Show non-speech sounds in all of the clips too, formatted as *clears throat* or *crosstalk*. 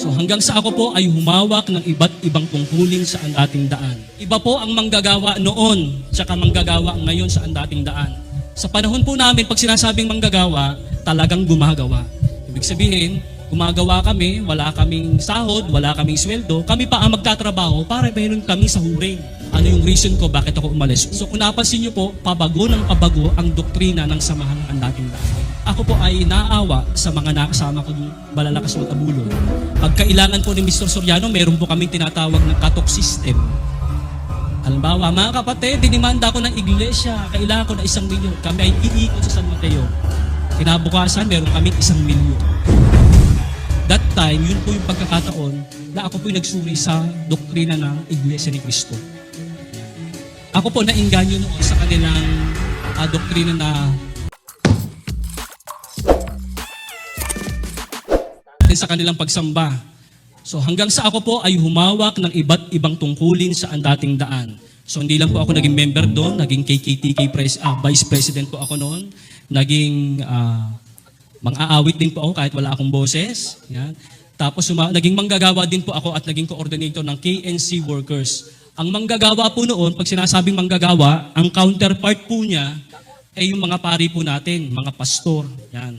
So hanggang sa ako po ay humawak ng iba't ibang tungkulin sa ang dating daan. Iba po ang manggagawa noon, tsaka manggagawa ngayon sa ang dating daan. Sa panahon po namin, pag sinasabing manggagawa, talagang gumagawa. Ibig sabihin, gumagawa kami, wala kaming sahod, wala kaming sweldo, kami pa ang magtatrabaho para mayroon kami sa huring. Ano yung reason ko bakit ako umalis? So kung napansin niyo po, pabago ng pabago ang doktrina ng samahan ng dating daan. Ako po ay naawa sa mga nakasama ko malalakas ng tabulo. Pag kailangan po ni Mr. Soriano, meron po kaming tinatawag na cut-off system. Halimbawa, mga kapatid, dinimanda ko ng iglesia, kailangan ko na isang milyon. Kami ay iikot sa San Mateo. Kinabukasan, meron kami isang milyon. That time, yun po yung pagkakataon na ako po yung nagsuri sa doktrina ng Iglesia ni Cristo. Ako po nainganyo noon sa kanilang ah, doktrina na sa kanilang pagsamba. So hanggang sa ako po ay humawak ng iba't ibang tungkulin sa ang dating daan. So hindi lang po ako naging member doon, naging KKTK pres, ah, vice president po ako noon, naging ah, mang-aawit din po ako kahit wala akong boses. Yan. Tapos suma, naging manggagawa din po ako at naging coordinator ng KNC workers. Ang manggagawa po noon, pag sinasabing manggagawa, ang counterpart po niya ay yung mga pari po natin, mga pastor. Yan.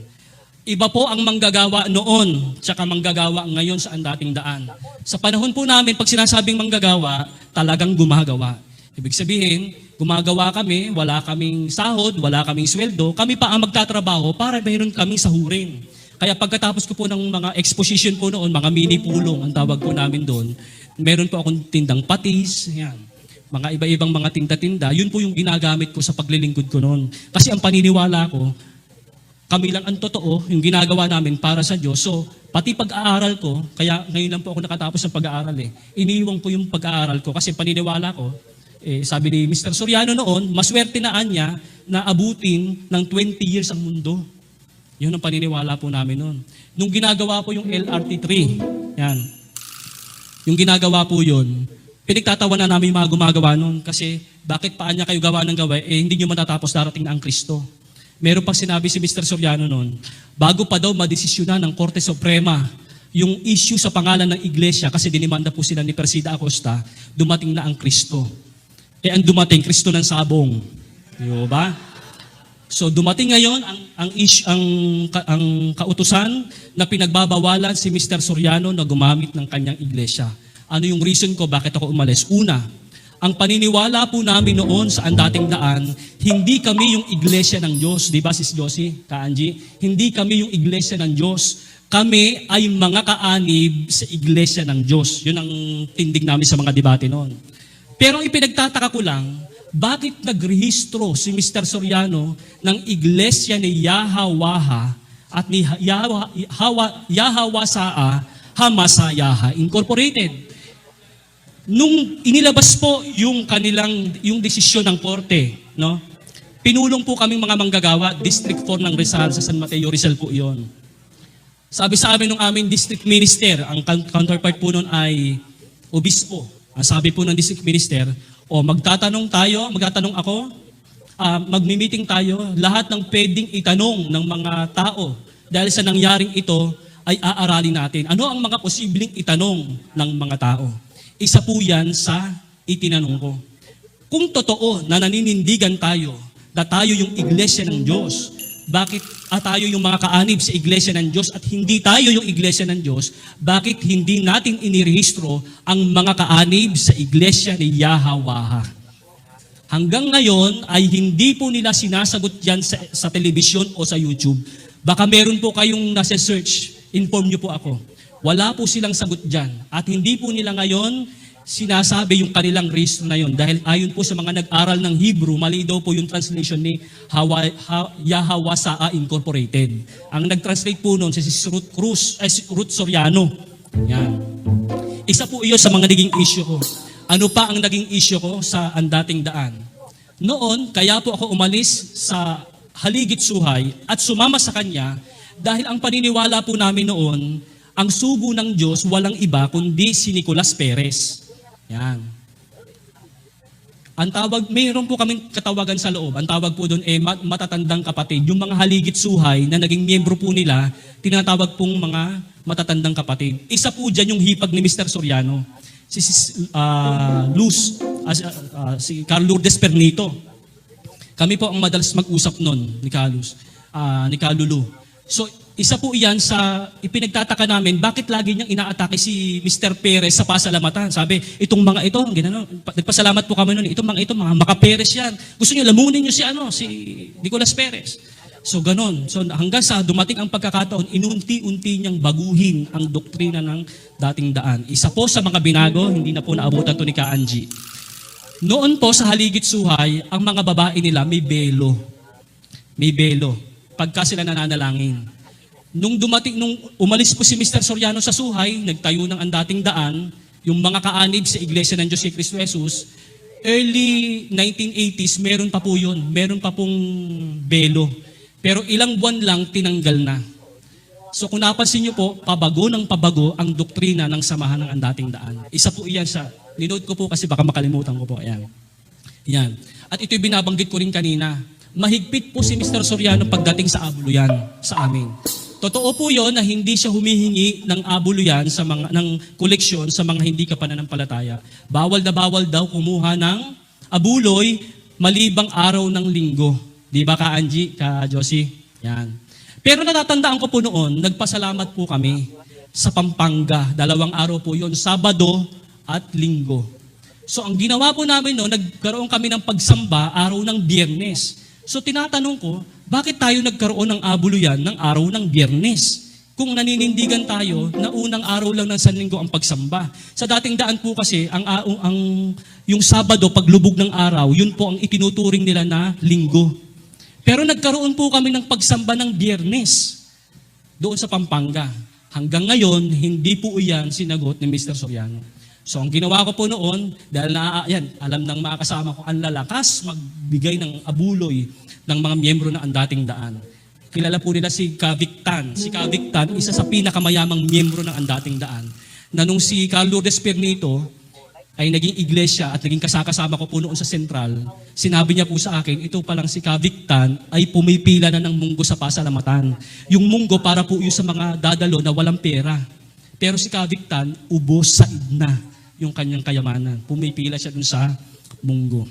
Iba po ang manggagawa noon, tsaka manggagawa ngayon sa ang dating daan. Sa panahon po namin, pag sinasabing manggagawa, talagang gumagawa. Ibig sabihin, gumagawa kami, wala kaming sahod, wala kaming sweldo, kami pa ang magtatrabaho para mayroon kaming sahurin. Kaya pagkatapos ko po ng mga exposition po noon, mga mini pulong ang tawag po namin doon, meron po akong tindang patis, yan. Mga iba-ibang mga tinda-tinda, yun po yung ginagamit ko sa paglilingkod ko noon. Kasi ang paniniwala ko, kami lang ang totoo, yung ginagawa namin para sa Diyos. So, pati pag-aaral ko, kaya ngayon lang po ako nakatapos ng pag-aaral eh. Iniiwan ko yung pag-aaral ko kasi paniniwala ko, eh, sabi ni Mr. Soriano noon, maswerte na niya na abutin ng 20 years ang mundo. Yun ang paniniwala po namin noon. Nung ginagawa po yung LRT3, yan, yung ginagawa po yun, pinagtatawa na namin yung mga gumagawa noon kasi bakit pa niya kayo gawa ng gawa, eh hindi nyo matatapos darating na ang Kristo. Meron pang sinabi si Mr. Soriano noon, bago pa daw madesisyonan ng Korte Suprema yung issue sa pangalan ng iglesia kasi dinimanda po sila ni Persida Acosta, dumating na ang Kristo. Eh ang dumating, Kristo ng sabong. Di ba? So dumating ngayon ang ang ish, ang, ang kautusan na pinagbabawalan si Mr. Soriano na gumamit ng kanyang iglesia. Ano yung reason ko bakit ako umalis? Una, ang paniniwala po namin noon sa ang dating daan, hindi kami yung iglesia ng Diyos. Di ba, Sis Josie, Kaanji? Hindi kami yung iglesia ng Diyos. Kami ay mga kaanib sa iglesia ng Diyos. Yun ang tindig namin sa mga debate noon. Pero ipinagtataka ko lang, bakit nagrehistro si Mr. Soriano ng iglesia ni Yahawaha at ni Yahawa, Yahawa, Yahawasaa Hamasayaha Incorporated? Nung inilabas po yung kanilang yung desisyon ng korte, no? Pinulong po kaming mga manggagawa, District 4 ng Rizal sa San Mateo Rizal po 'yon. Sabi sa amin ng aming district minister, ang coun- counterpart po nun ay obispo. Ang sabi po ng district minister, o magtatanong tayo, magtatanong ako, ah, magmi-meeting tayo, lahat ng pwedeng itanong ng mga tao dahil sa nangyaring ito ay aaralin natin. Ano ang mga posibleng itanong ng mga tao? Isa po yan sa itinanong ko. Kung totoo na naninindigan tayo na tayo yung iglesia ng Diyos, bakit at tayo yung mga kaanib sa iglesia ng Diyos at hindi tayo yung iglesia ng Diyos, bakit hindi natin inirehistro ang mga kaanib sa iglesia ni Yahawaha? Hanggang ngayon ay hindi po nila sinasagot yan sa, sa telebisyon o sa YouTube. Baka meron po kayong nasa search, inform niyo po ako. Wala po silang sagot dyan. At hindi po nila ngayon sinasabi yung kanilang reason na yun. Dahil ayon po sa mga nag-aral ng Hebrew, mali daw po yung translation ni Hawa, ha, Yahawasaa Incorporated. Ang nag-translate po noon si Ruth Cruz, eh, si Ruth Soriano. Yan. Isa po iyon sa mga naging issue ko. Ano pa ang naging issue ko sa ang dating daan? Noon, kaya po ako umalis sa haligit suhay at sumama sa kanya dahil ang paniniwala po namin noon, ang sugo ng Diyos walang iba kundi si Nicolas Perez. Yan. Ang tawag, mayroon po kaming katawagan sa loob. Ang tawag po doon eh mat- matatandang kapatid. Yung mga haligit suhay na naging miyembro po nila, tinatawag pong mga matatandang kapatid. Isa po dyan yung hipag ni Mr. Soriano. Si, si ah, Luz, ah, si- ah, si Carl Lourdes Pernito. Kami po ang madalas mag-usap nun ni Carlos, ah, ni Kalulu. So, isa po iyan sa ipinagtataka namin, bakit lagi niyang inaatake si Mr. Perez sa pasalamatan? Sabi, itong mga ito, ginano, pa- nagpasalamat po kami noon, itong mga ito, mga makaperes yan. Gusto niyo lamunin niyo si ano, si Nicolas Perez. So ganon. So hanggang sa dumating ang pagkakataon, inunti-unti niyang baguhin ang doktrina ng dating daan. Isa po sa mga binago, hindi na po naabutan to ni Ka Angie. Noon po sa Haligit Suhay, ang mga babae nila may belo. May belo. Pagka sila nananalangin. Nung dumating, nung umalis po si Mr. Soriano sa Suhay, nagtayo ng ang dating daan, yung mga kaanib sa Iglesia ng Diyos si Jesus, early 1980s, meron pa po yun. Meron pa pong belo. Pero ilang buwan lang, tinanggal na. So kung napansin niyo po, pabago ng pabago ang doktrina ng samahan ng ang dating daan. Isa po iyan sa, ninote ko po kasi baka makalimutan ko po. Ayan. Yan. At ito'y binabanggit ko rin kanina. Mahigpit po si Mr. Soriano pagdating sa abuluyan sa amin. Totoo po yon na hindi siya humihingi ng abuluyan sa mga ng koleksyon sa mga hindi kapananampalataya. Bawal na bawal daw kumuha ng abuloy malibang araw ng linggo. Di ba ka Angie, ka Josie? Yan. Pero natatandaan ko po noon, nagpasalamat po kami sa Pampanga. Dalawang araw po yon Sabado at Linggo. So ang ginawa po namin no, nagkaroon kami ng pagsamba araw ng biyernes. So tinatanong ko, bakit tayo nagkaroon ng abuluyan ng araw ng biyernes? Kung naninindigan tayo na unang araw lang ng Sanlinggo ang pagsamba. Sa dating daan po kasi, ang, ang, ang yung Sabado, paglubog ng araw, yun po ang itinuturing nila na linggo. Pero nagkaroon po kami ng pagsamba ng biyernes doon sa Pampanga. Hanggang ngayon, hindi po iyan sinagot ni Mr. Soriano. So ang ginawa ko po noon, dahil na, yan, alam ng mga kasama ko, ang lalakas magbigay ng abuloy ng mga miyembro na ang dating daan. Kilala po nila si Kavictan. Si Kavictan, isa sa pinakamayamang miyembro ng ang dating daan. Na nung si Lourdes Pernito ay naging iglesia at naging kasakasama ko po noon sa sentral, sinabi niya po sa akin, ito pa lang si Kavictan ay pumipila na ng munggo sa pasalamatan. Yung munggo para po yung sa mga dadalo na walang pera. Pero si Kavictan, ubos sa idna yung kanyang kayamanan. Pumipila siya dun sa munggo.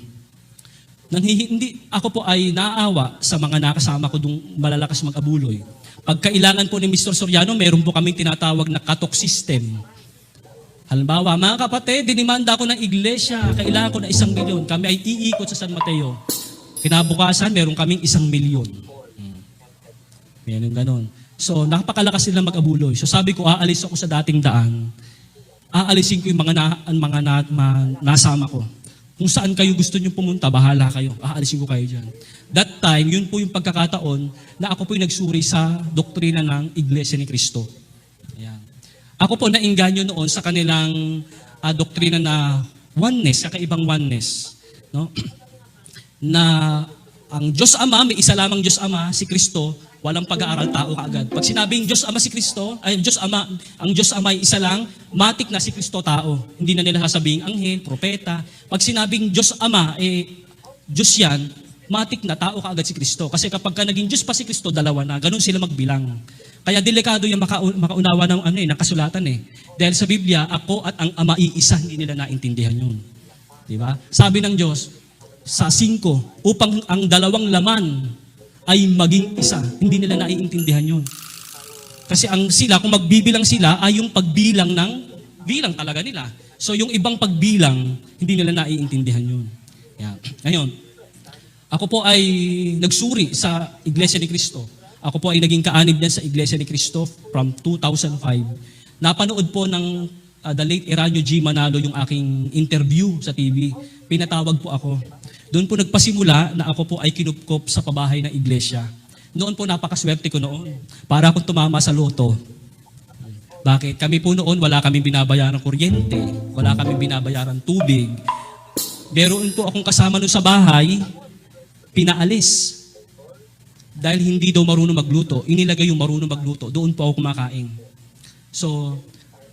Nang hi- hindi, ako po ay naaawa sa mga nakasama ko dung malalakas mag-abuloy. Pag kailangan po ni Mr. Soriano, meron po kaming tinatawag na katok system. Halimbawa, mga kapatid, dinimanda ko ng iglesia, kailangan ko na isang milyon. Kami ay iikot sa San Mateo. Kinabukasan, meron kaming isang milyon. Meron ganon. So, napakalakas nila mag-abuloy. So, sabi ko, aalis ako sa dating daan. Aalisin ko yung mga, na, mga na, ma- nasama ko. Kung saan kayo gusto nyo pumunta, bahala kayo. Aalisin ko kayo dyan. That time, yun po yung pagkakataon na ako po yung nagsuri sa doktrina ng Iglesia ni Cristo. Ayan. Ako po nainganyo noon sa kanilang ah, doktrina na oneness, kakaibang oneness. No? *clears throat* na ang Diyos Ama, may isa lamang Diyos Ama, si Kristo, walang pag-aaral tao kaagad. Pag sinabing Diyos Ama si Kristo, ay Diyos Ama, ang Diyos Ama ay isa lang, matik na si Kristo tao. Hindi na nila sasabihin anghel, propeta. Pag sinabing Diyos Ama, eh, Diyos yan, matik na tao kaagad si Kristo. Kasi kapag ka naging Diyos pa si Kristo, dalawa na. Ganun sila magbilang. Kaya delikado yung maka, makaunawa ng ano eh, ng kasulatan eh. Dahil sa Biblia, ako at ang Ama iisa, hindi nila naintindihan yun. Di ba? Sabi ng Diyos, sa 5, upang ang dalawang laman ay maging isa. Hindi nila naiintindihan yun. Kasi ang sila, kung magbibilang sila, ay yung pagbilang ng bilang talaga nila. So yung ibang pagbilang, hindi nila naiintindihan yun. Yan. Ngayon, ako po ay nagsuri sa Iglesia ni Cristo. Ako po ay naging kaanib niyan sa Iglesia ni Cristo from 2005. Napanood po ng uh, the late Eranio G. Manalo yung aking interview sa TV. Pinatawag po ako. Doon po nagpasimula na ako po ay kinupkop sa pabahay ng iglesia. Noon po napakaswerte ko noon. Para akong tumama sa loto. Bakit? Kami po noon wala kaming binabayaran kuryente, wala kaming binabayaran tubig. Meron po akong kasama noon sa bahay, pinaalis. Dahil hindi daw marunong magluto, inilagay yung marunong magluto, doon po ako kumakain. So,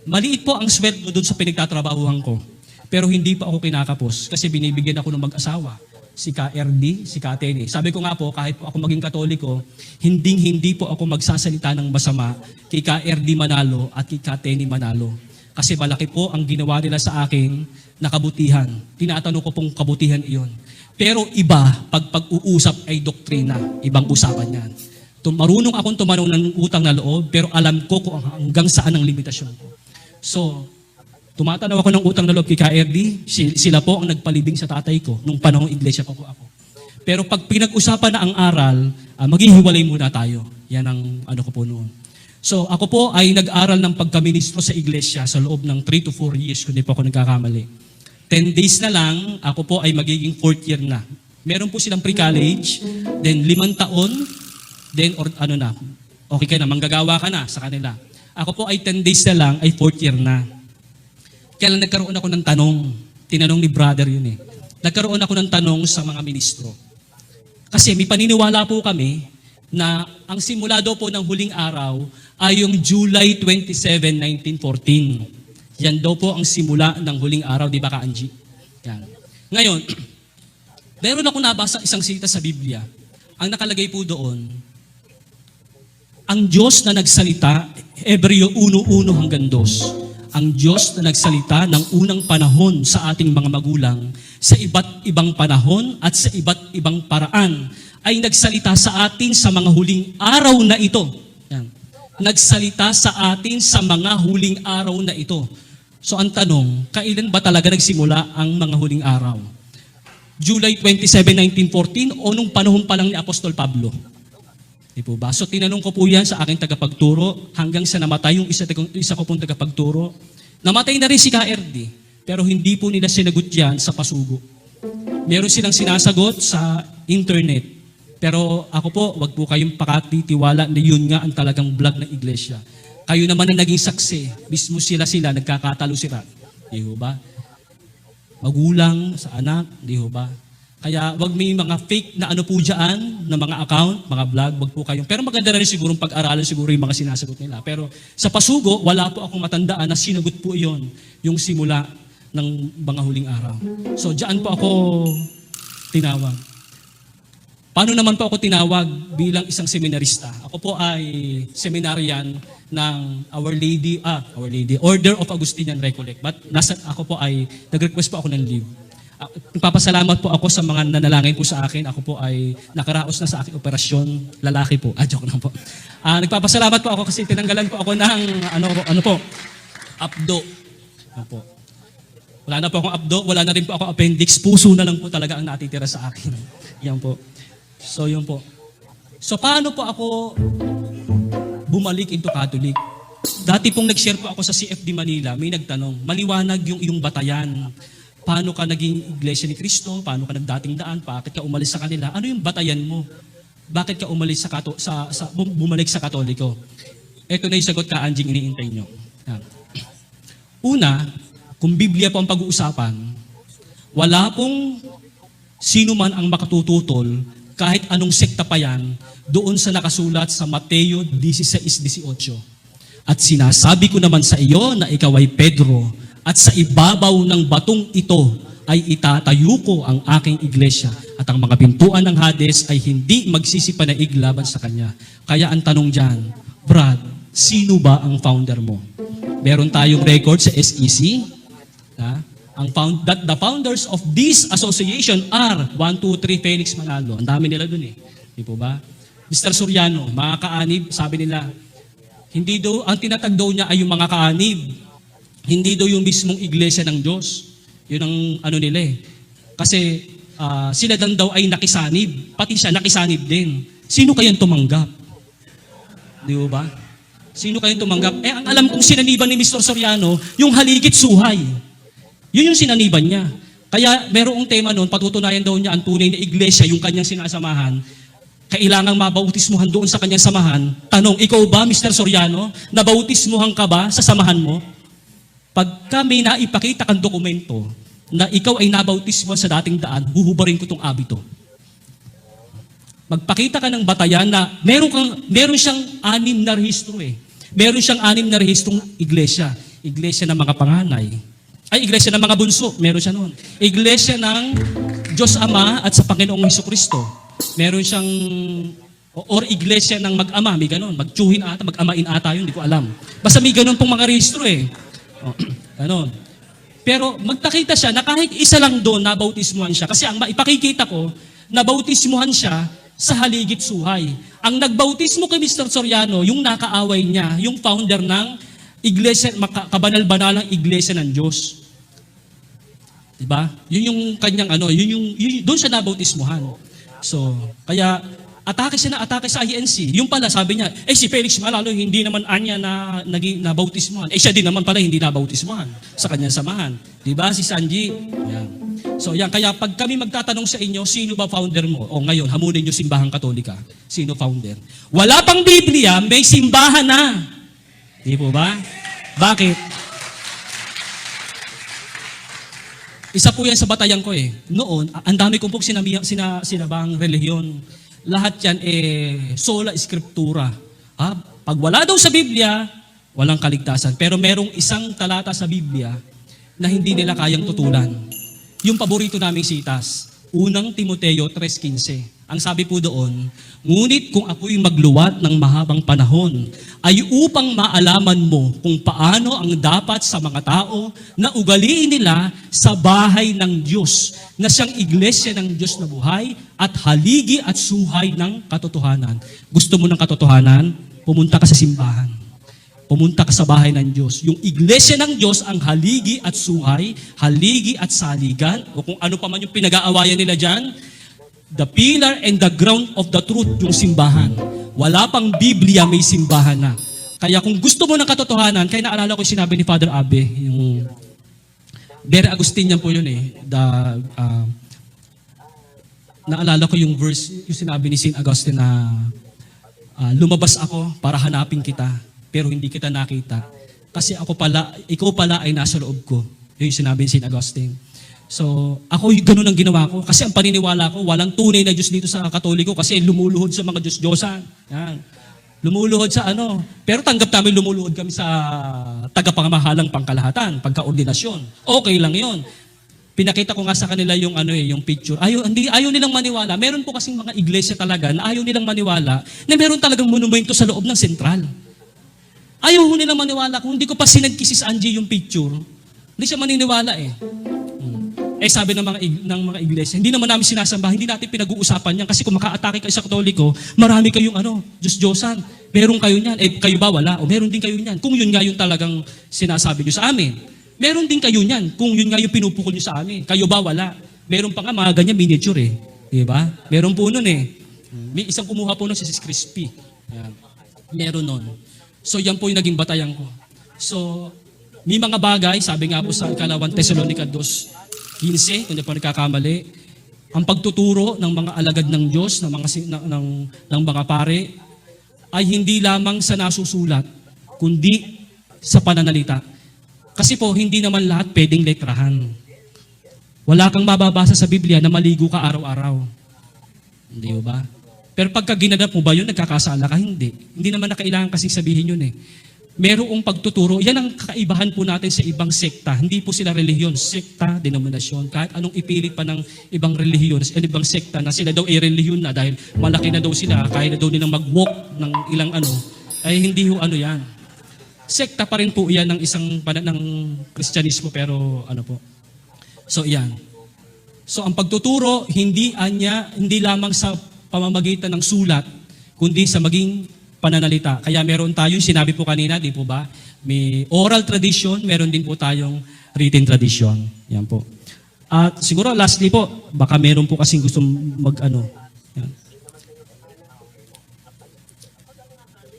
maliit po ang sweldo doon sa pinagtatrabahuhan ko. Pero hindi pa ako kinakapos kasi binibigyan ako ng mag-asawa. si KRD, si Kateni. Sabi ko nga po, kahit po ako maging katoliko, hindi hindi po ako magsasalita ng masama kay KRD Manalo at kay Kateni Manalo. Kasi malaki po ang ginawa nila sa akin na kabutihan. Tinatanong ko pong kabutihan iyon. Pero iba, pag pag-uusap ay doktrina, ibang usapan yan. Marunong akong tumanong ng utang na loob, pero alam ko kung hanggang saan ang limitasyon ko. So, tumatanaw ako ng utang na loob kay KRD, si- sila po ang nagpalibing sa tatay ko nung panahong iglesia pa po ako. Pero pag pinag-usapan na ang aral, ah, maghihiwalay muna tayo. Yan ang ano ko po noon. So ako po ay nag-aral ng pagkaministro sa iglesia sa loob ng 3 to 4 years kung di po ako nagkakamali. 10 days na lang, ako po ay magiging fourth year na. Meron po silang pre-college, then limang taon, then or ano na, okay ka na, manggagawa ka na sa kanila. Ako po ay 10 days na lang, ay fourth year na. Kaya lang nagkaroon ako ng tanong. Tinanong ni brother yun eh. Nagkaroon ako ng tanong sa mga ministro. Kasi may paniniwala po kami na ang simula daw po ng huling araw ay yung July 27, 1914. Yan daw po ang simula ng huling araw, di ba ka, Angie? Yan. Ngayon, *clears throat* meron ako nabasa isang sita sa Biblia. Ang nakalagay po doon, ang Diyos na nagsalita, Hebreo 1.1 hanggang 2, ang Diyos na nagsalita ng unang panahon sa ating mga magulang, sa iba't ibang panahon at sa iba't ibang paraan, ay nagsalita sa atin sa mga huling araw na ito. Yan. Nagsalita sa atin sa mga huling araw na ito. So ang tanong, kailan ba talaga nagsimula ang mga huling araw? July 27, 1914 o nung panahon pa lang ni Apostol Pablo? Di po ba? So tinanong ko po yan sa aking tagapagturo hanggang sa namatay yung isa, isa ko pong tagapagturo. Namatay na rin si KRD, pero hindi po nila sinagot yan sa pasugo. Meron silang sinasagot sa internet. Pero ako po, wag po kayong pakatitiwala na yun nga ang talagang vlog ng iglesia. Kayo naman ang naging saksi. Mismo sila sila, nagkakatalo sila. Di ba? Magulang sa anak, di ba? Kaya wag may mga fake na ano po dyan, na mga account, mga vlog, wag po kayong. Pero maganda na rin siguro pag-aralan siguro yung mga sinasagot nila. Pero sa pasugo, wala po akong matandaan na sinagot po yon yung simula ng mga huling araw. So diyan po ako tinawag. Paano naman po ako tinawag bilang isang seminarista? Ako po ay seminarian ng Our Lady, ah, Our Lady, Order of Augustinian Recollect. But nasa, ako po ay, nag-request po ako ng leave. Nagpapasalamat po ako sa mga nanalangin po sa akin. Ako po ay nakaraos na sa aking operasyon. Lalaki po. Ah, joke lang po. Ah, nagpapasalamat po ako kasi tinanggalan po ako ng ano, ano po, abdo. Ano po. Wala na po akong abdo, wala na rin po ako appendix. Puso na lang po talaga ang natitira sa akin. *laughs* Yan po. So, yun po. So, paano po ako bumalik into Catholic? Dati pong nag-share po ako sa CFD Manila, may nagtanong, maliwanag yung iyong batayan. Paano ka naging iglesia ni Cristo? Paano ka nagdating daan? Bakit ka umalis sa kanila? Ano yung batayan mo? Bakit ka umalis sa, kato, sa, sa bum- bumalik sa Katoliko? Ito na yung sagot ka, Anjing, iniintay nyo. Yan. Una, kung Biblia po ang pag-uusapan, wala pong sino man ang makatututol kahit anong sekta pa yan doon sa nakasulat sa Mateo 16.18. At sinasabi ko naman sa iyo na ikaw ay Pedro at sa ibabaw ng batong ito ay itatayo ko ang aking iglesia at ang mga pintuan ng Hades ay hindi magsisipanaig laban sa kanya. Kaya ang tanong dyan, Brad, sino ba ang founder mo? Meron tayong record sa SEC, Ha? Ang found, that the founders of this association are 1, 2, 3, Felix Manalo. Ang dami nila dun eh. Di po ba? Mr. Soriano, mga kaanib, sabi nila, hindi daw, ang tinatag daw niya ay yung mga kaanib. Hindi daw yung mismong iglesia ng Diyos. Yun ang ano nila eh. Kasi ah, sila dan daw ay nakisanib. Pati siya nakisanib din. Sino kayang tumanggap? Di ba? Sino kayong tumanggap? Eh, ang alam kong sinaniban ni Mr. Soriano, yung haligit suhay. Yun yung sinaniban niya. Kaya merong tema noon, patutunayan daw niya ang tunay na iglesia, yung kanyang sinasamahan. Kailangang mabautismuhan doon sa kanyang samahan. Tanong, ikaw ba, Mr. Soriano, nabautismuhan ka ba sa samahan mo? Pagka may naipakita kang dokumento na ikaw ay nabautismuhan sa dating daan, huhubarin ko tong abito. Magpakita ka ng batayan na meron, kang, meron siyang anim na rehistro eh. Meron siyang anim na rehistrong iglesia. Iglesia ng mga panganay. Ay, iglesia ng mga bunso. Meron siya noon. Iglesia ng Diyos Ama at sa Panginoong Heso Kristo. Meron siyang or iglesia ng mag-ama, may ganun. Magtsuhin ata, mag-amain ata yun, hindi ko alam. Basta may ganun pong mga rehistro eh. *clears throat* O, ganun. Pero magtakita siya na kahit isa lang doon nabautismuhan siya. Kasi ang ipakikita ko, nabautismuhan siya sa haligit suhay. Ang nagbautismo kay Mr. Soriano, yung nakaaway niya, yung founder ng iglesia, kabanal-banalang iglesia ng Diyos. Diba? Yun yung kanyang ano, yun yung, yun, doon siya nabautismuhan. So, kaya atake siya na atake sa INC. Yung pala sabi niya, eh si Felix Malalo hindi naman anya na naging nabautismuhan. Eh siya din naman pala hindi nabautismuhan sa kanyang samahan. 'Di ba si Sanji? Yan. So yan kaya pag kami magtatanong sa inyo, sino ba founder mo? O ngayon, hamunin niyo simbahang Katolika. Sino founder? Wala pang Biblia, may simbahan na. Di po ba? Bakit? Isa po yan sa batayan ko eh. Noon, ang dami kong pong sinabi, sina, sinabang relihiyon. Lahat yan eh, sola scriptura. Ah, pag wala daw sa Biblia, walang kaligtasan. Pero merong isang talata sa Biblia na hindi nila kayang tutulan. Yung paborito naming sitas, unang Timoteo 3.15. Ang sabi po doon, Ngunit kung ako'y magluwat ng mahabang panahon, ay upang maalaman mo kung paano ang dapat sa mga tao na ugaliin nila sa bahay ng Diyos, na siyang iglesia ng Diyos na buhay at haligi at suhay ng katotohanan. Gusto mo ng katotohanan? Pumunta ka sa simbahan. Pumunta ka sa bahay ng Diyos. Yung iglesia ng Diyos ang haligi at suhay, haligi at saligan, o kung ano pa man yung pinag-aawayan nila dyan, the pillar and the ground of the truth, yung simbahan. Wala pang Biblia, may simbahan na. Kaya kung gusto mo ng katotohanan, kaya naalala ko yung sinabi ni Father Abe, yung Very Agustinian po yun eh. The, ah, naalala ko yung verse, yung sinabi ni St. Augustine na ah, lumabas ako para hanapin kita, pero hindi kita nakita. Kasi ako pala, ikaw pala ay nasa loob ko. Yun yung sinabi ni St. Augustine. So, ako ganun ang ginawa ko. Kasi ang paniniwala ko, walang tunay na Diyos dito sa Katoliko kasi lumuluhod sa mga Diyos-Diyosan. Yan. Lumuluhod sa ano. Pero tanggap namin lumuluhod kami sa tagapangamahalang pangkalahatan, pagkaordinasyon. Okay lang yon. Pinakita ko nga sa kanila yung ano eh, yung picture. Ayaw, hindi, ayaw nilang maniwala. Meron po kasing mga iglesia talaga na ayaw nilang maniwala na meron talagang monumento sa loob ng sentral. Ayaw nilang maniwala. Kung hindi ko pa sinagkisi sa Angie yung picture, hindi siya maniniwala eh. Eh sabi ng mga, ng mga iglesia, hindi naman namin sinasamba, hindi natin pinag-uusapan yan kasi kung maka-atake kayo sa katoliko, marami kayong ano, Diyos-Diyosan. Meron kayo niyan. Eh kayo ba wala? O meron din kayo niyan. Kung yun nga yung talagang sinasabi niyo sa amin. Meron din kayo niyan. Kung yun nga yung pinupukol niyo sa amin. Kayo ba wala? Meron pa nga mga ganyan miniature eh. Di ba? Meron po nun eh. May isang kumuha po nun si Sis Crispy. Yan. Meron nun. So yan po yung naging batayan ko. So, may mga bagay, sabi nga po sa ikalawang Thessalonica 2.15, kung di pa nagkakamali, ang pagtuturo ng mga alagad ng Diyos, ng mga, ng, ng, ng mga pare, ay hindi lamang sa nasusulat, kundi sa pananalita. Kasi po, hindi naman lahat pwedeng letrahan. Wala kang mababasa sa Biblia na maligo ka araw-araw. Hindi ba? Pero pagka ginanap mo ba yun, nagkakasala ka? Hindi. Hindi naman na kailangan kasi sabihin yun eh. Merong pagtuturo, yan ang kakaibahan po natin sa ibang sekta. Hindi po sila relihiyon, sekta, denominasyon. Kahit anong ipilit pa ng ibang relihiyon, sa ibang sekta na sila daw ay relihiyon na dahil malaki na daw sila, kaya na daw nilang mag-walk ng ilang ano, ay hindi ho ano yan. Sekta pa rin po yan ng isang pana ng Kristyanismo pero ano po. So iyan. So ang pagtuturo hindi anya hindi lamang sa pamamagitan ng sulat kundi sa maging pananalita. Kaya meron tayong sinabi po kanina, di po ba? May oral tradition, meron din po tayong written tradition. Yan po. At siguro lastly po, baka meron po kasing gusto mag ano. Yan.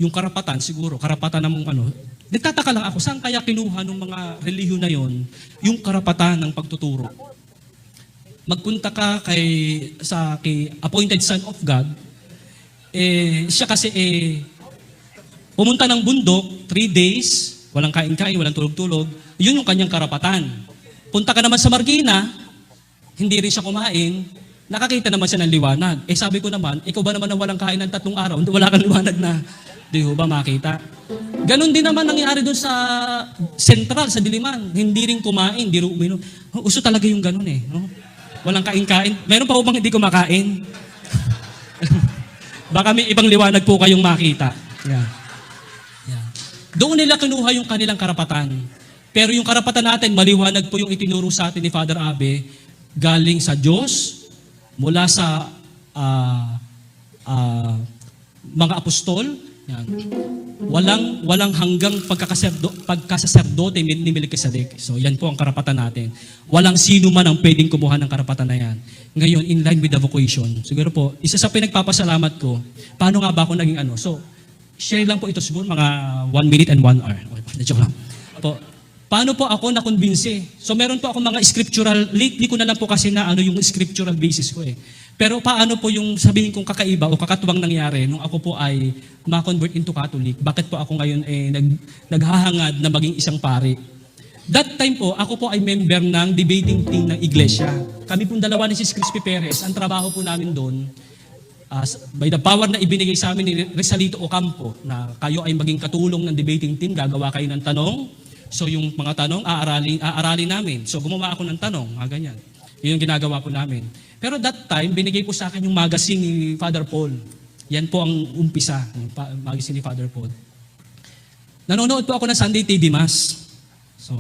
Yung karapatan siguro, karapatan ng ano. Nagtataka lang ako, saan kaya kinuha ng mga relihiyon na yon yung karapatan ng pagtuturo? magpunta ka kay sa kay appointed son of God eh siya kasi eh pumunta ng bundok three days walang kain-kain walang tulog-tulog yun yung kanyang karapatan punta ka naman sa Marikina hindi rin siya kumain nakakita naman siya ng liwanag eh sabi ko naman ikaw ba naman ang walang kain ng tatlong araw wala kang liwanag na di ba makita Ganon din naman nangyari doon sa Central, sa Diliman. Hindi rin kumain, hindi rin uminom. Uso talaga yung ganon eh. No? Walang kain-kain. Meron pa po bang hindi kumakain? Baka may ibang liwanag po kayong makita. Yeah. Yeah. Doon nila kinuha yung kanilang karapatan. Pero yung karapatan natin, maliwanag po yung itinuro sa atin ni Father Abe, galing sa Diyos, mula sa ah, ah, mga apostol, yan. Walang walang hanggang pagkakaserdo, pagkasaserdote ni Melchizedek. So yan po ang karapatan natin. Walang sino man ang pwedeng kumuha ng karapatan na yan. Ngayon, in line with the vocation. Siguro po, isa sa pinagpapasalamat ko, paano nga ba ako naging ano? So, share lang po ito siguro mga one minute and one hour. Okay, joke lang. Po, paano po ako nakonbinse? So meron po ako mga scriptural, lately ko na lang po kasi na ano yung scriptural basis ko eh. Pero paano po yung sabihin kong kakaiba o kakatuwang nangyari nung ako po ay ma-convert into Catholic? Bakit po ako ngayon eh nag, naghahangad na maging isang pari? That time po, ako po ay member ng debating team ng iglesia. Kami pong dalawa ni Sis Crispy Perez, ang trabaho po namin doon, as by the power na ibinigay sa amin ni Resalito Ocampo na kayo ay maging katulong ng debating team, gagawa kayo ng tanong. So yung mga tanong, aaralin, aaralin namin. So gumawa ako ng tanong, mga ganyan. Yun yung ginagawa po namin. Pero that time, binigay po sa akin yung magazine ni Father Paul. Yan po ang umpisa, yung magazine ni Father Paul. Nanonood po ako ng Sunday TV Mass. So,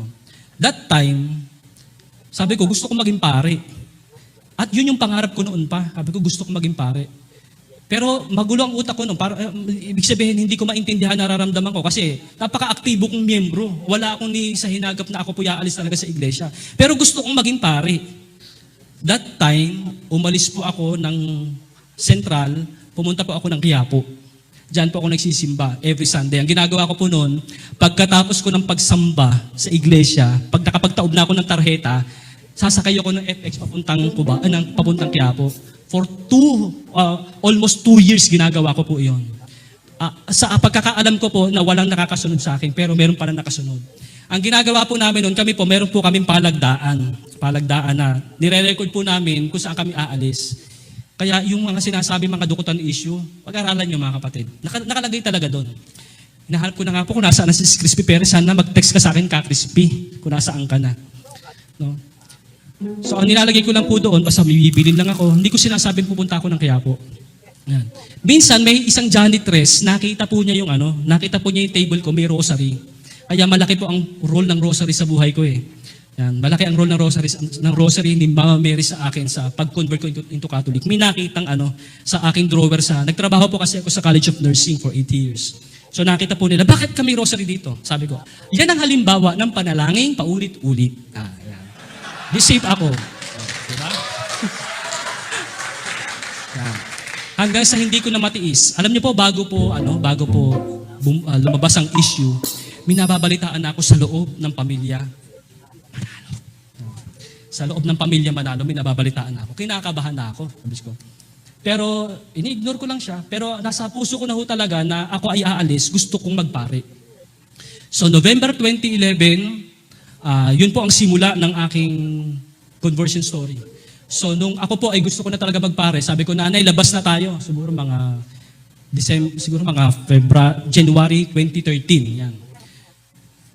that time, sabi ko, gusto ko maging pare. At yun yung pangarap ko noon pa. Sabi ko, gusto ko maging pare. Pero magulo ang utak ko noon. Para, eh, ibig sabihin, hindi ko maintindihan nararamdaman ko kasi napaka-aktibo kong miyembro. Wala akong ni sa hinagap na ako po yaalis talaga sa iglesia. Pero gusto kong maging pare. That time, umalis po ako ng Central, pumunta po ako ng Quiapo. Diyan po ako nagsisimba every Sunday. Ang ginagawa ko po noon, pagkatapos ko ng pagsamba sa iglesia, pag nakapagtaob na ako ng tarheta, sasakay ako ng FX papuntang Cuba, ah, ng papuntang Quiapo. For two, uh, almost two years ginagawa ko po iyon. Ah, sa pagkakaalam ko po na walang nakakasunod sa akin, pero meron pala nakasunod. Ang ginagawa po namin noon, kami po, meron po kaming palagdaan. Palagdaan na nire-record po namin kung saan kami aalis. Kaya yung mga sinasabi mga dukutan issue, pag-aralan nyo mga kapatid. Naka, nakalagay talaga doon. Hinahanap ko na nga po kung nasaan na si Crispy Perez. Sana mag-text ka sa akin ka, Crispy, kung nasaan ka na. No? So ang nilalagay ko lang po doon, basta bibilin lang ako, hindi ko sinasabing pupunta ako ng Quiapo. Yan. Minsan may isang janitress, nakita po niya yung ano, nakita po niya yung table ko, may rosary. Kaya malaki po ang role ng rosary sa buhay ko eh. Yan, malaki ang role ng rosary, ng rosary ni Mama Mary sa akin sa pag-convert ko into, into Catholic. May nakitang ano, sa aking drawer sa, nagtrabaho po kasi ako sa College of Nursing for 8 years. So nakita po nila, bakit kami rosary dito? Sabi ko, yan ang halimbawa ng panalangin paulit-ulit. Ah, yan. Safe ako. Diba? *laughs* Yan. Hanggang sa hindi ko na matiis. Alam niyo po, bago po, ano, bago po bum, ah, lumabas ang issue, minababalitaan ako sa loob ng pamilya. Manalo. Sa loob ng pamilya Manalo, minababalitaan ako. Kinakabahan na ako. Sabi ko. Pero, ini-ignore ko lang siya. Pero nasa puso ko na ho talaga na ako ay aalis, gusto kong magpare. So, November 2011, ah, yun po ang simula ng aking conversion story. So, nung ako po ay gusto ko na talaga magpare, sabi ko, nanay, labas na tayo. Siguro mga December, siguro mga February, January 2013. Yan.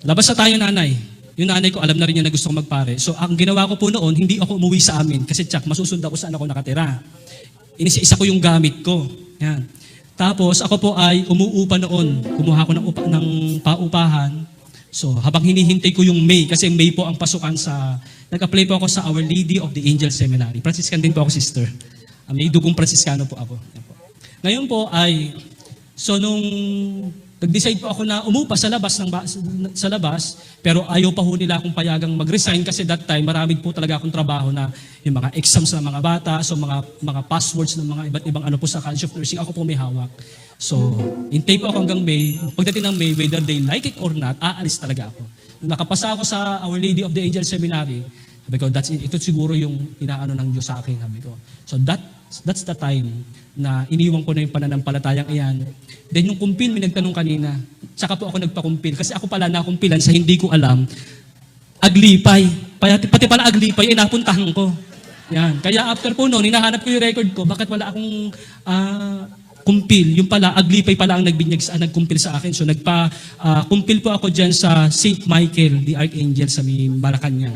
Labas na tayo, nanay. Yung nanay ko, alam na rin niya na gusto ko magpare. So, ang ginawa ko po noon, hindi ako umuwi sa amin. Kasi tsak, masusunda ko saan ako nakatira. Inisa-isa ko yung gamit ko. Yan. Tapos, ako po ay umuupa noon. Kumuha ko ng, upa, ng paupahan. So, habang hinihintay ko yung May, kasi May po ang pasukan sa, nag-apply po ako sa Our Lady of the Angel Seminary. Franciscan din po ako, sister. May dugong Franciscano po ako. Ngayon po ay, so nung nag-decide po ako na umupa sa labas ng ba- sa labas, pero ayaw pa ho nila akong payagang mag-resign kasi that time marami po talaga akong trabaho na yung mga exams ng mga bata, so mga mga passwords ng mga iba't ibang ano po sa College of Nursing, ako po may hawak. So, intay po ako hanggang May. Pagdating ng May, whether they like it or not, aalis talaga ako. Nakapasa ako sa Our Lady of the Angel Seminary, sabi ko, that's it. Ito siguro yung inaano ng Diyos sa akin, sabi ko. So that, that's the time na iniwan ko na yung pananampalatayang iyan. Then yung kumpil, may nagtanong kanina, saka po ako nagpakumpil. Kasi ako pala nakumpilan sa hindi ko alam, aglipay. Pati, pati pala aglipay, ay napuntahan ko. Yan. Kaya after po noon, hinahanap ko yung record ko, bakit wala akong ah, kumpil. Yung pala, aglipay pala ang nagbinyag sa, nagkumpil sa akin. So nagpa, ah, po ako dyan sa St. Michael, the Archangel sa may Malacanang.